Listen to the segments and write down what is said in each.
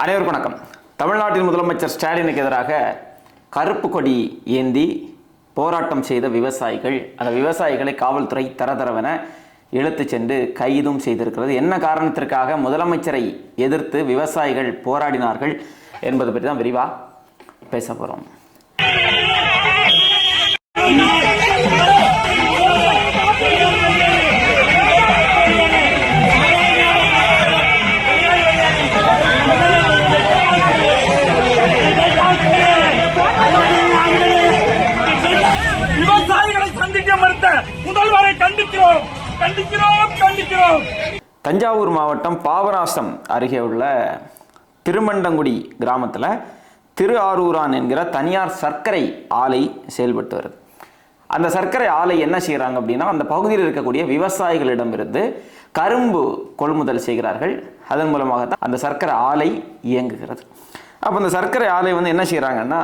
அனைவருக்கும் வணக்கம். தமிழ்நாட்டின் முதலமைச்சர் ஸ்டாலினுக்கு எதிராக கருப்பு கொடி ஏந்தி போராட்டம் செய்த விவசாயிகள் அந்த விவசாயிகளை காவல்துறை தரதரவென இழுத்து சென்று கைதும் செய்திருக்கிறது. என்ன காரணத்திற்காக முதலமைச்சரை எதிர்த்து விவசாயிகள் போராடினார்கள் என்பது பற்றி தான் விரிவாக பேச போகிறோம் தஞ்சாவூர் மாவட்டம் பாபநாசம் அருகே உள்ள திருமண்டங்குடி கிராமத்தில் திரு ஆரூரான் என்கிற தனியார் சர்க்கரை ஆலை செயல்பட்டு வருது. அந்த சர்க்கரை ஆலை என்ன செய்கிறாங்க அப்படின்னா அந்த பகுதியில் இருக்கக்கூடிய விவசாயிகளிடமிருந்து கரும்பு கொள்முதல் செய்கிறார்கள். அதன் மூலமாக தான் அந்த சர்க்கரை ஆலை இயங்குகிறது. அப்போ அந்த சர்க்கரை ஆலை வந்து என்ன செய்கிறாங்கன்னா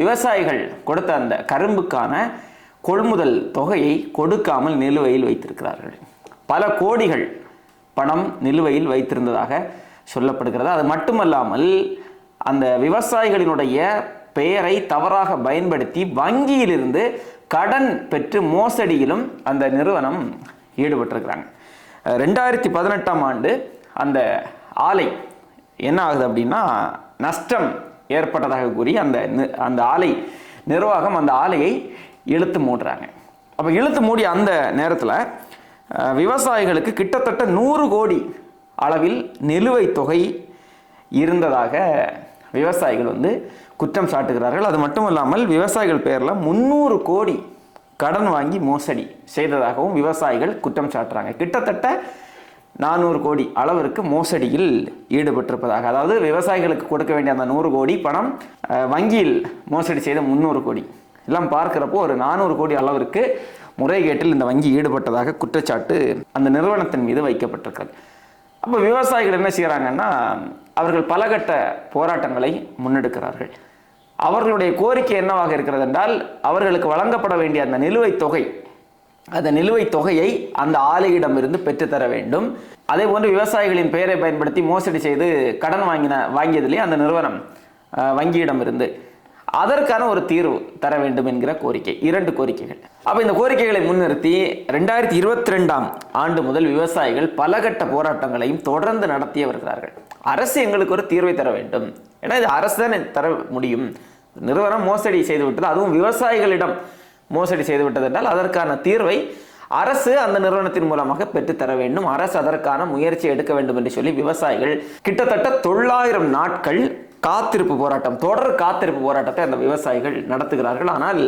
விவசாயிகள் கொடுத்த அந்த கரும்புக்கான கொள்முதல் தொகையை கொடுக்காமல் நிலுவையில் வைத்திருக்கிறார்கள். பல கோடிகள் பணம் நிலுவையில் வைத்திருந்ததாக சொல்லப்படுகிறது. அது மட்டுமல்லாமல் அந்த விவசாயிகளினுடைய பெயரை தவறாக பயன்படுத்தி வங்கியிலிருந்து கடன் பெற்று மோசடியிலும் அந்த நிறுவனம் ஈடுபட்டிருக்கிறாங்க. ரெண்டாயிரத்தி பதினெட்டாம் ஆண்டு அந்த ஆலை என்ன ஆகுது அப்படின்னா நஷ்டம் ஏற்பட்டதாக கூறி அந்த நி- அந்த ஆலை நிர்வாகம் அந்த ஆலையை இழுத்து மூடுறாங்க. அப்போ இழுத்து மூடிய அந்த நேரத்தில் விவசாயிகளுக்கு கிட்டத்தட்ட நூறு கோடி அளவில் நிலுவைத் தொகை இருந்ததாக விவசாயிகள் வந்து குற்றம் சாட்டுகிறார்கள். அது மட்டும் இல்லாமல் விவசாயிகள் பேரில் முந்நூறு கோடி கடன் வாங்கி மோசடி செய்ததாகவும் விவசாயிகள் குற்றம் சாட்டுறாங்க. கிட்டத்தட்ட நானூறு கோடி அளவிற்கு மோசடியில் ஈடுபட்டிருப்பதாக. அதாவது விவசாயிகளுக்கு கொடுக்க வேண்டிய அந்த நூறு கோடி பணம் வங்கியில் மோசடி செய்த முந்நூறு கோடி. எல்லாம் பார்க்குறப்போ ஒரு நானூறு கோடி அளவிற்கு முறைகேட்டில் இந்த வங்கி ஈடுபட்டதாக குற்றச்சாட்டு அந்த நிறுவனத்தின் மீது வைக்கப்பட்டிருக்கிறது. அப்போ விவசாயிகள் என்ன செய்கிறாங்கன்னா அவர்கள் பலகட்ட போராட்டங்களை முன்னெடுக்கிறார்கள். அவர்களுடைய கோரிக்கை என்னவாக இருக்கிறது என்றால் அவர்களுக்கு வழங்கப்பட வேண்டிய அந்த நிலுவைத் தொகை அந்த நிலுவைத் தொகையை அந்த ஆலையிடமிருந்து பெற்றுத்தர வேண்டும். அதே போன்று விவசாயிகளின் பெயரை பயன்படுத்தி மோசடி செய்து கடன் வாங்கின வாங்கியதிலே அந்த நிறுவனம் வங்கியிடமிருந்து அதற்கான ஒரு தீர்வு தர வேண்டும் என்கிற கோரிக்கை இரண்டு கோரிக்கைகள். அப்போ இந்த கோரிக்கைகளை முன்னிறுத்தி ரெண்டாயிரத்தி இருபத்தி ரெண்டாம் ஆண்டு முதல் விவசாயிகள் பலகட்ட போராட்டங்களையும் தொடர்ந்து நடத்தி வருகிறார்கள். அரசு எங்களுக்கு ஒரு தீர்வை தர வேண்டும். ஏன்னா இது அரசு தான் தர முடியும். நிறுவனம் மோசடி செய்து விட்டது அதுவும் விவசாயிகளிடம் மோசடி செய்து விட்டது என்றால் அதற்கான தீர்வை அரசு அந்த நிறுவனத்தின் மூலமாக பெற்றுத்தர வேண்டும். அரசு அதற்கான முயற்சி எடுக்க வேண்டும் என்று சொல்லி விவசாயிகள் கிட்டத்தட்ட தொள்ளாயிரம் நாட்கள் காத்திருப்பு போராட்டம் தொடர் காத்திருப்பு போராட்டத்தை அந்த விவசாயிகள் நடத்துகிறார்கள். ஆனால்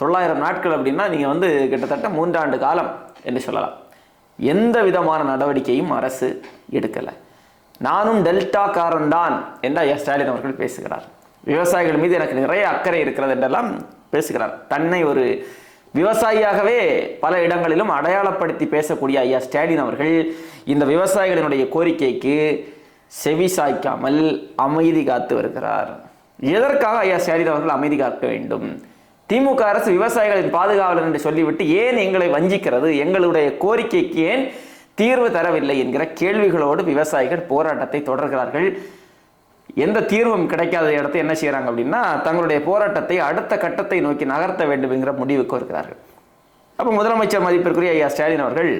தொள்ளாயிரம் நாட்கள் அப்படின்னா நீங்கள் வந்து கிட்டத்தட்ட மூன்றாண்டு காலம் என்று சொல்லலாம். எந்த விதமான நடவடிக்கையும் அரசு எடுக்கலை. நானும் டெல்டாக்காரன் தான் என்று எஸ். ஸ்டாலின் அவர்கள் பேசுகிறார். விவசாயிகள் மீது எனக்கு நிறைய அக்கறை இருக்கிறது என்றெல்லாம் பேசுகிறார். தன்னை ஒரு விவசாயியாகவே பல இடங்களிலும் அடையாளப்படுத்தி பேசக்கூடிய ஐயா ஸ்டாலின் அவர்கள் இந்த விவசாயிகளினுடைய கோரிக்கைக்கு செவி சாய்க்காமல் அமைதி காத்து வருகிறார். எதற்காக ஐயா ஸ்டாலின் அவர்கள் அமைதி காக்க வேண்டும்? திமுக அரசு விவசாயிகளின் பாதுகாவலர் என்று சொல்லிவிட்டு ஏன் எங்களை வஞ்சிக்கிறது? எங்களுடைய கோரிக்கைக்கு ஏன் தீர்வு தரவில்லை என்கிற கேள்விகளோடு விவசாயிகள் போராட்டத்தை தொடர்கிறார்கள். எந்த தீர்வும் கிடைக்காத இடத்தை என்ன செய்கிறாங்க அப்படின்னா தங்களுடைய போராட்டத்தை அடுத்த கட்டத்தை நோக்கி நகர்த்த வேண்டும் என்கிற முடிவுக்கு வருகிறார்கள் அப்போ முதலமைச்சர் மதிப்பிற்குரிய ஐயா ஸ்டாலின் அவர்கள்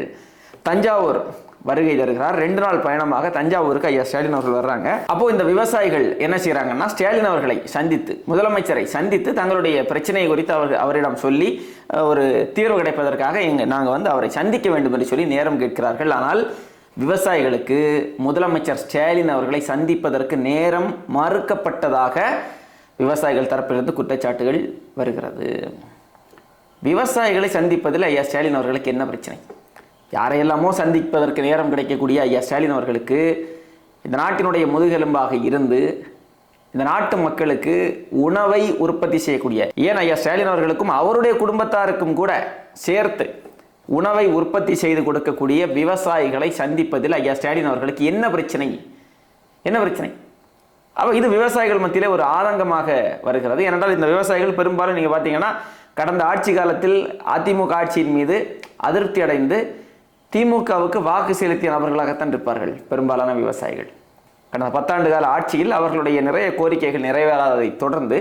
தஞ்சாவூர் வருகை தருகிறார். ரெண்டு நாள் பயணமாக தஞ்சாவூருக்கு ஐயா ஸ்டாலின் அவர்கள் வர்றாங்க. அப்போ இந்த விவசாயிகள் என்ன செய்யறாங்கன்னா ஸ்டாலின் அவர்களை சந்தித்து முதலமைச்சரை சந்தித்து தங்களுடைய பிரச்சனை குறித்து அவர் அவரிடம் சொல்லி ஒரு தீர்வு கிடைப்பதற்காக எங்க நாங்கள் வந்து அவரை சந்திக்க வேண்டும் என்று சொல்லி நேரம் கேட்கிறார்கள். ஆனால் விவசாயிகளுக்கு முதலமைச்சர் ஸ்டாலின் அவர்களை சந்திப்பதற்கு நேரம் மறுக்கப்பட்டதாக விவசாயிகள் தரப்பிலிருந்து குற்றச்சாட்டுகள் வருகிறது. விவசாயிகளை சந்திப்பதில் ஐயா ஸ்டாலின் அவர்களுக்கு என்ன பிரச்சனை? யாரையெல்லாமோ சந்திப்பதற்கு நேரம் கிடைக்கக்கூடிய ஐயா ஸ்டாலின் அவர்களுக்கு இந்த நாட்டினுடைய முதுகெலும்பாக இருந்து இந்த நாட்டு மக்களுக்கு உணவை உற்பத்தி செய்யக்கூடிய ஏன் ஐயா ஸ்டாலின் அவர்களுக்கும் அவருடைய குடும்பத்தாருக்கும் கூட சேர்த்து உணவை உற்பத்தி செய்து கொடுக்கக்கூடிய விவசாயிகளை சந்திப்பதில் ஐயா ஸ்டாலின் அவர்களுக்கு என்ன பிரச்சனை? என்ன பிரச்சனை? அப்போ இது விவசாயிகள் மத்தியிலே ஒரு ஆதங்கமாக வருகிறது. ஏனென்றால் இந்த விவசாயிகள் பெரும்பாலும் நீங்கள் பார்த்தீங்கன்னா கடந்த ஆட்சி காலத்தில் அதிமுக ஆட்சியின் மீது அதிருப்தி அடைந்து திமுகவுக்கு வாக்கு செலுத்திய நபர்களாகத்தான் இருப்பார்கள் பெரும்பாலான விவசாயிகள். கடந்த பத்தாண்டு கால ஆட்சியில் அவர்களுடைய நிறைய கோரிக்கைகள் நிறைவேறாததை தொடர்ந்து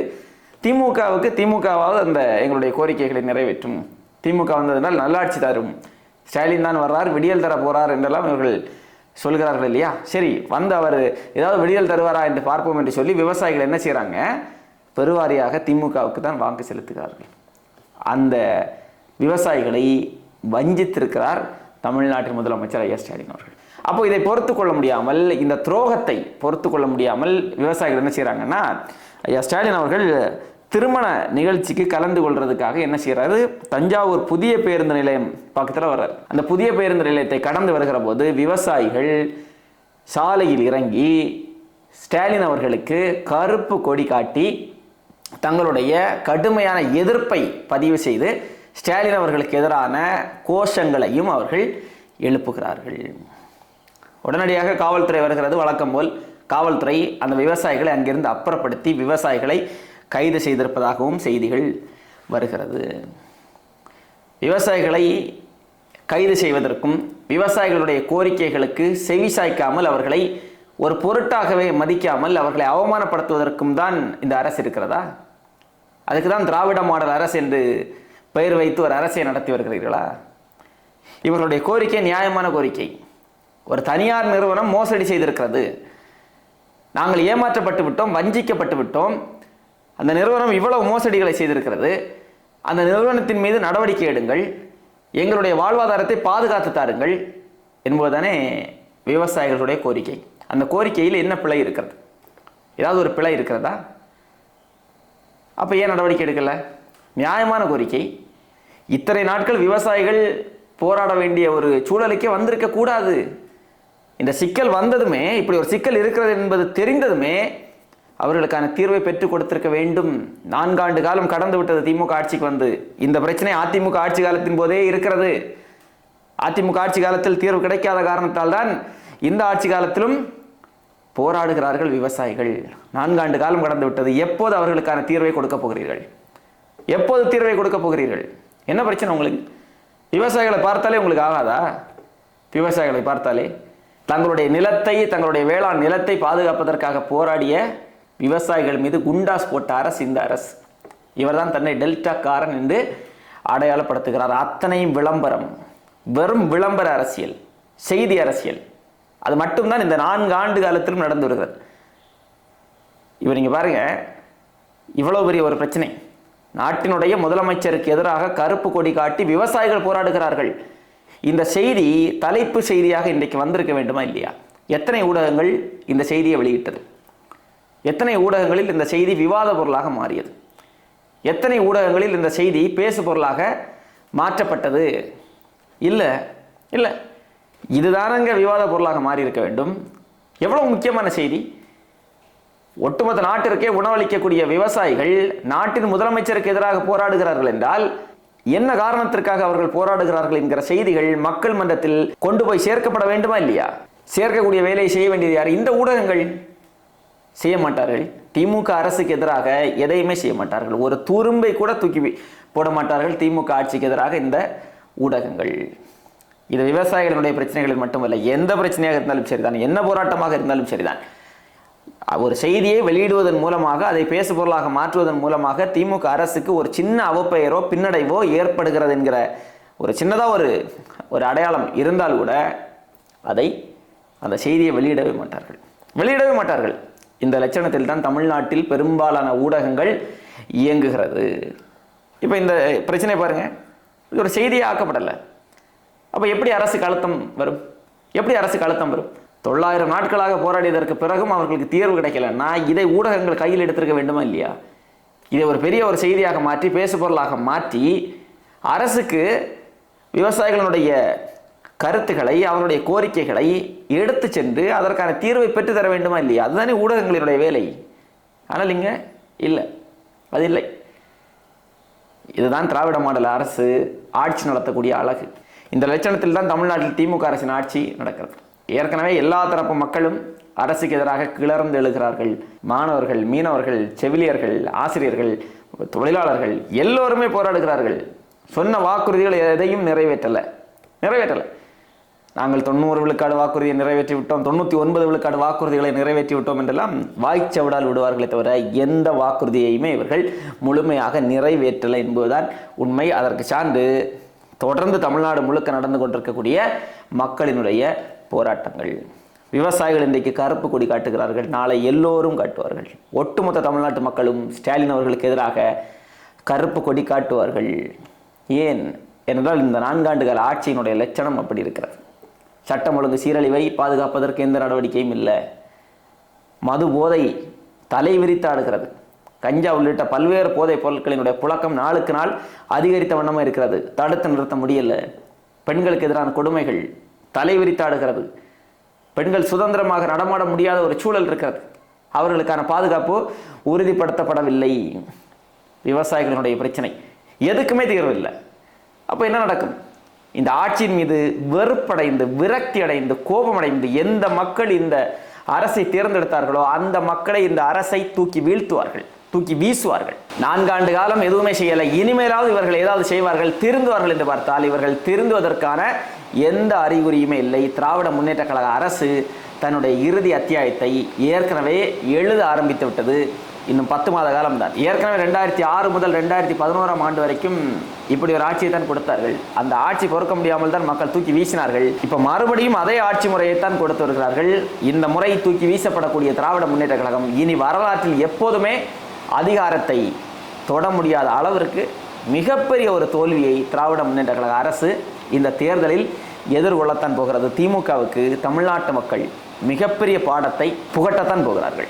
திமுகவுக்கு திமுகவாவது அந்த எங்களுடைய கோரிக்கைகளை நிறைவேற்றும். திமுக வந்ததனால் நல்லாட்சி தரும். ஸ்டாலின் தான் வர்றார் விடியல் தர போறார் என்றெல்லாம் இவர்கள் சொல்கிறார்கள் இல்லையா? சரி வந்து அவர் ஏதாவது விடியல் தருவாரா என்று பார்ப்போம் என்று சொல்லி விவசாயிகள் என்ன செய்கிறாங்க பெருவாரியாக திமுகவுக்கு தான் வாக்கு செலுத்துகிறார்கள். அந்த விவசாயிகளை வஞ்சித்திருக்கிறார் தமிழ்நாட்டின் முதலமைச்சர் ஐயா ஸ்டாலின் அவர்கள். அப்போ இதை பொறுத்து கொள்ள முடியாமல் இந்த துரோகத்தை பொறுத்து கொள்ள முடியாமல் விவசாயிகள் என்ன செய்கிறாங்கன்னா ஐயா ஸ்டாலின் அவர்கள் திருமண நிகழ்ச்சிக்கு கலந்து கொள்றதுக்காக என்ன செய்கிறாரு தஞ்சாவூர் புதிய பேருந்து நிலையம் பக்கத்தில் வர்றார். அந்த புதிய பேருந்து நிலையத்தை கடந்து வருகிற போது விவசாயிகள் சாலையில் இறங்கி ஸ்டாலின் அவர்களுக்கு கருப்பு கொடி காட்டி தங்களுடைய கடுமையான எதிர்ப்பை பதிவு செய்து ஸ்டாலின் அவர்களுக்கு எதிரான கோஷங்களையும் அவர்கள் எழுப்புகிறார்கள். உடனடியாக காவல்துறை வருகிறது. வழக்கம் போல் காவல்துறை அந்த விவசாயிகளை அங்கிருந்து அப்புறப்படுத்தி விவசாயிகளை கைது செய்திருப்பதாகவும் செய்திகள் வருகிறது. விவசாயிகளை கைது செய்வதற்கும் விவசாயிகளுடைய கோரிக்கைகளுக்கு செவி சாய்க்காமல் அவர்களை ஒரு பொருட்டாகவே மதிக்காமல் அவர்களை அவமானப்படுத்துவதற்கும் தான் இந்த அரசு இருக்கிறதா? அதுக்கு தான் திராவிட மாடல் அரசு என்று பெயர் வைத்து ஒரு அரசை நடத்தி வருகிறீர்களா? இவர்களுடைய கோரிக்கை நியாயமான கோரிக்கை. ஒரு தனியார் நிறுவனம் மோசடி செய்திருக்கிறது. நாங்கள் ஏமாற்றப்பட்டு விட்டோம் வஞ்சிக்கப்பட்டு விட்டோம். அந்த நிறுவனம் இவ்வளவு மோசடிகளை செய்திருக்கிறது. அந்த நிறுவனத்தின் மீது நடவடிக்கை எடுங்கள். எங்களுடைய வாழ்வாதாரத்தை பாதுகாத்து தாருங்கள் என்பதுதானே விவசாயிகளுடைய கோரிக்கை. அந்த கோரிக்கையில் என்ன பிழை இருக்கிறது? ஏதாவது ஒரு பிழை இருக்கிறதா? அப்போ ஏன் நடவடிக்கை எடுக்கல? நியாயமான கோரிக்கை. இத்தனை நாட்கள் விவசாயிகள் போராட வேண்டிய ஒரு சூழலுக்கே வந்திருக்க கூடாது. இந்த சிக்கல் வந்ததுமே இப்படி ஒரு சிக்கல் இருக்கிறது என்பது தெரிந்ததுமே அவர்களுக்கான தீர்வை பெற்றுக் கொடுத்திருக்க வேண்டும். நான்காண்டு காலம் கடந்து விட்டது திமுக ஆட்சிக்கு வந்து. இந்த பிரச்சனை அதிமுக ஆட்சி காலத்தின் போதே இருக்கிறது. அதிமுக ஆட்சி காலத்தில் தீர்வு கிடைக்காத காரணத்தால் தான் இந்த ஆட்சி காலத்திலும் போராடுகிறார்கள் விவசாயிகள். நான்காண்டு காலம் கடந்து விட்டது. எப்போது அவர்களுக்கான தீர்வை கொடுக்க போகிறீர்கள்? எப்போது தீர்வை கொடுக்க போகிறீர்கள்? என்ன பிரச்சனை உங்களுக்கு? விவசாயிகளை பார்த்தாலே உங்களுக்கு ஆகாதா? விவசாயிகளை பார்த்தாலே தங்களுடைய நிலத்தை தங்களுடைய வேளாண் நிலத்தை பாதுகாப்பதற்காக போராடிய விவசாயிகள் மீது குண்டாஸ் போட்ட அரசு இந்த அரசு. இவர்தான் தன்னை டெல்டாக்காரன் என்று அடையாளப்படுத்துகிறார். அத்தனையும் விளம்பரம். வெறும் விளம்பர அரசியல் செய்தி அரசியல். அது மட்டும்தான் இந்த நான்கு ஆண்டு காலத்திலும் நடந்து வருகிறது. இவர் நீங்கள் பாருங்க. இவ்வளோ பெரிய ஒரு பிரச்சனை. நாட்டினுடைய முதலமைச்சருக்கு எதிராக கருப்பு கொடி காட்டி விவசாயிகள் போராடுகிறார்கள். இந்த செய்தி தலைப்பு செய்தியாக இன்றைக்கு வந்திருக்க வேண்டுமா இல்லையா? எத்தனை ஊடகங்கள் இந்த செய்தியை வெளியிட்டது? எத்தனை ஊடகங்களில் இந்த செய்தி விவாத பொருளாக மாறியது? எத்தனை ஊடகங்களில் இந்த செய்தி பேசு பொருளாக மாற்றப்பட்டது? இல்லை இல்லை. இதுதானங்க விவாத பொருளாக மாறி இருக்க வேண்டும். எவ்வளோ முக்கியமான செய்தி? ஒட்டுமொத்த நாட்டிற்கே உணவளிக்கக்கூடிய விவசாயிகள் நாட்டின் முதலமைச்சருக்கு எதிராக போராடுகிறார்கள் என்றால் என்ன காரணத்திற்காக அவர்கள் போராடுகிறார்கள் என்கிற செய்திகள் மக்கள் மன்றத்தில் கொண்டு போய் சேர்க்கப்பட வேண்டுமா இல்லையா? சேர்க்கக்கூடிய வேலையை செய்ய வேண்டியது யார்? இந்த ஊடகங்கள் செய்ய மாட்டார்கள். திமுக அரசுக்கு எதிராக எதையுமே செய்ய மாட்டார்கள். ஒரு துரும்பை கூட தூக்கி போட மாட்டார்கள் திமுக ஆட்சிக்கு எதிராக இந்த ஊடகங்கள். இது விவசாயிகளுடைய பிரச்சனைகளில் மட்டுமல்ல எந்த பிரச்சனையாக இருந்தாலும் சரிதான். என்ன போராட்டமாக இருந்தாலும் சரிதான். ஒரு செய்தியை வெளியிடுவதன் மூலமாக அதை பேசு பொருளாக மாற்றுவதன் மூலமாக திமுக அரசுக்கு ஒரு சின்ன அவப்பெயரோ பின்னடைவோ ஏற்படுகிறது என்கிற ஒரு சின்னதாக ஒரு ஒரு அடையாளம் இருந்தால் கூட அதை அந்த செய்தியை வெளியிடவே மாட்டார்கள். வெளியிடவே மாட்டார்கள். இந்த லட்சணத்தில் தான் தமிழ்நாட்டில் பெரும்பாலான ஊடகங்கள் இயங்குகிறது. இப்போ இந்த பிரச்சனை பாருங்கள் இது ஒரு செய்தியே ஆக்கப்படலை. அப்போ எப்படி அரசுக்கு அழுத்தம் வரும்? எப்படி அரசுக்கு அழுத்தம் வரும்? தொள்ளாயிரம் நாட்களாக போராடியதற்கு பிறகும் அவர்களுக்கு தீர்வு கிடைக்கல. நான் இதை ஊடகங்கள் கையில் எடுத்திருக்க வேண்டுமா இல்லையா? இதை ஒரு பெரிய ஒரு செய்தியாக மாற்றி பேசுபொருளாக மாற்றி அரசுக்கு விவசாயிகளுடைய கருத்துக்களை அவருடைய கோரிக்கைகளை எடுத்து சென்று அதற்கான தீர்வை பெற்று தர வேண்டுமா இல்லையா? அதுதானே ஊடகங்களினுடைய வேலை. ஆனால் இங்க இல்லை. அது இல்லை. இதுதான் திராவிட மாடல் அரசு ஆட்சி நடத்தக்கூடிய அழகு. இந்த லட்சணத்தில் தான் தமிழ்நாட்டில் திமுக அரசின் ஆட்சி நடக்கிறது. ஏற்கனவே எல்லா தரப்பு மக்களும் அரசுக்கு எதிராக கிளர்ந்து எழுகிறார்கள். மாணவர்கள் மீனவர்கள் செவிலியர்கள் ஆசிரியர்கள் தொழிலாளர்கள் எல்லோருமே போராடுகிறார்கள். சொன்ன வாக்குறுதிகள் எதையும் நிறைவேற்றலை. நிறைவேற்றலை. நாங்கள் தொண்ணூறு விழுக்காடு வாக்குறுதியை நிறைவேற்றி விட்டோம். தொண்ணூற்றி ஒன்பது விழுக்காடு வாக்குறுதிகளை நிறைவேற்றி விட்டோம் என்றெல்லாம் வாய்ச்சவடால் விடுவார்களே தவிர எந்த வாக்குறுதியையுமே இவர்கள் முழுமையாக நிறைவேற்றலை என்பதுதான் உண்மை. அதற்கு சான்று தொடர்ந்து தமிழ்நாடு முழுக்க நடந்து கொண்டிருக்கக்கூடிய மக்களினுடைய போராட்டங்கள். விவசாயிகள் இன்றைக்கு கருப்பு கொடி காட்டுகிறார்கள். நாளை எல்லோரும் காட்டுவார்கள். ஒட்டுமொத்த தமிழ்நாட்டு மக்களும் ஸ்டாலின் அவர்களுக்கு எதிராக கருப்பு கொடி காட்டுவார்கள். ஏன்? என்றால் இந்த நான்காண்டுகள் ஆட்சியினுடைய லட்சணம் அப்படி இருக்கிறது. சட்டம் ஒழுங்கு சீரழிவை பாதுகாப்பதற்கு எந்த நடவடிக்கையும் இல்லை. மது போதை தலை விரித்தாடுகிறது கஞ்சா உள்ளிட்ட பல்வேறு போதைப் பொருட்களினுடைய புழக்கம் நாளுக்கு நாள் அதிகரித்த வண்ணமாக இருக்கிறது. தடுத்து நிறுத்த முடியல. பெண்களுக்கு எதிரான கொடுமைகள். தலைவிரித்தாடுகிறது. பெண்கள் சுதந்திரமாக நடமாட முடியாத ஒரு சூழல் இருக்கிறது. அவர்களுக்கான பாதுகாப்பு உறுதிப்படுத்தப்படவில்லை. விவசாயிகளினுடைய பிரச்சனை. எதுக்குமே தீர்வு இல்லை அப்போ என்ன நடக்கும்? இந்த ஆட்சியின் மீது வெறுப்படைந்து விரக்தி அடைந்து கோபமடைந்து எந்த மக்கள் இந்த அரசை தேர்ந்தெடுத்தார்களோ அந்த மக்களை இந்த அரசை தூக்கி வீழ்த்துவார்கள். தூக்கி வீசுவார்கள். நான்காண்டு காலம் எதுவுமே செய்யலை. இனிமேலாவது இவர்கள் ஏதாவது செய்வார்கள் திருந்துவார்கள் என்று பார்த்தால் இவர்கள் திருந்துவதற்கான எந்த அறிகுறியுமே இல்லை. திராவிட முன்னேற்ற கழக அரசு தன்னுடைய இறுதி அத்தியாயத்தை ஏற்கனவே எழுத ஆரம்பித்து விட்டது. இன்னும் பத்து மாத காலம் தான் ஏற்கனவே ரெண்டாயிரத்தி ஆறு முதல் ரெண்டாயிரத்தி பதினோராம் ஆண்டு வரைக்கும் இப்படி ஒரு ஆட்சியை தான் கொடுத்தார்கள். அந்த ஆட்சி பொறுக்க முடியாமல் தான் மக்கள் தூக்கி வீசினார்கள். இப்போ மறுபடியும் அதே ஆட்சி முறையை தான் கொடுத்து வருகிறார்கள். இந்த முறை தூக்கி வீசப்படக்கூடிய திராவிட முன்னேற்ற கழகம் இனி வரலாற்றில் எப்போதுமே அதிகாரத்தை தொட முடியாத அளவிற்கு மிகப்பெரிய ஒரு தோல்வியை திராவிட முன்னேற்ற கழக அரசு இந்த தேர்தலில் எதிர்கொள்ளத்தான் போகிறது. திமுகவுக்கு தமிழ்நாட்டு மக்கள் மிகப்பெரிய பாடத்தை புகட்டத்தான் போகிறார்கள்.